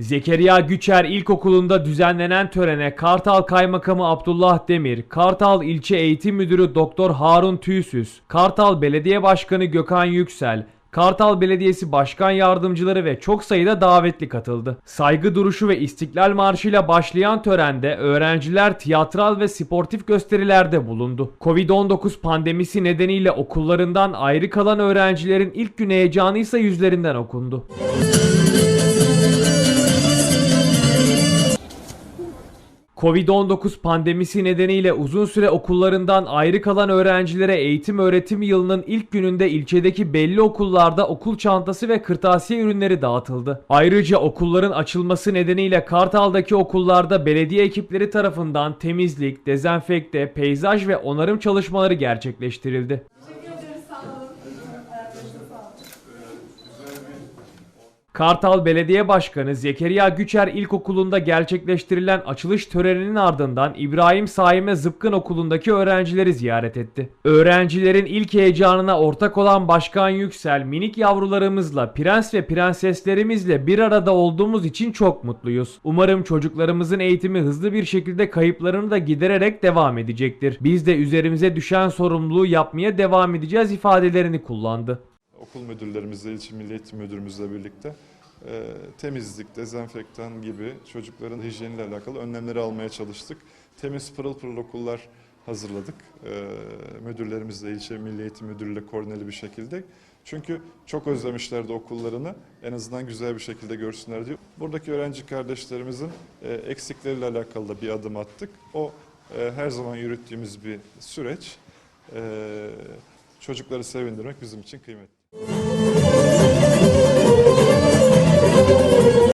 Zekeriya Güçer İlkokulu'nda düzenlenen törene Kartal Kaymakamı Abdullah Demir, Kartal İlçe Eğitim Müdürü Doktor Harun Tüysüz, Kartal Belediye Başkanı Gökhan Yüksel, Kartal Belediyesi Başkan Yardımcıları ve çok sayıda davetli katıldı. Saygı duruşu ve İstiklal Marşı'yla başlayan törende öğrenciler tiyatral ve sportif gösterilerde bulundu. Covid-19 pandemisi nedeniyle okullarından ayrı kalan öğrencilerin ilk gün heyecanı ise yüzlerinden okundu. Covid-19 pandemisi nedeniyle uzun süre okullarından ayrı kalan öğrencilere eğitim öğretim yılının ilk gününde ilçedeki belli okullarda okul çantası ve kırtasiye ürünleri dağıtıldı. Ayrıca okulların açılması nedeniyle Kartal'daki okullarda belediye ekipleri tarafından temizlik, dezenfekte, peyzaj ve onarım çalışmaları gerçekleştirildi. Kartal Belediye Başkanı Zekeriya Güçer İlkokulu'nda gerçekleştirilen açılış töreninin ardından İbrahim Saime Zıpkın Okulu'ndaki öğrencileri ziyaret etti. Öğrencilerin ilk heyecanına ortak olan Başkan Yüksel, minik yavrularımızla, prens ve prenseslerimizle bir arada olduğumuz için çok mutluyuz. Umarım çocuklarımızın eğitimi hızlı bir şekilde kayıplarını da gidererek devam edecektir. Biz de üzerimize düşen sorumluluğu yapmaya devam edeceğiz ifadelerini kullandı. Okul müdürlerimizle, ilçe milli eğitim müdürümüzle birlikte e, temizlik, dezenfektan gibi çocukların hijyeniyle alakalı önlemleri almaya çalıştık. Temiz pırıl pırıl okullar hazırladık. E, müdürlerimizle, ilçe milli eğitim müdürüyle koordineli bir şekilde. Çünkü çok özlemişlerdi okullarını. En azından güzel bir şekilde görsünler diye. Buradaki öğrenci kardeşlerimizin e, eksikleriyle alakalı da bir adım attık. O e, her zaman yürüttüğümüz bir süreç. E, çocukları sevindirmek bizim için kıymetli. Thank you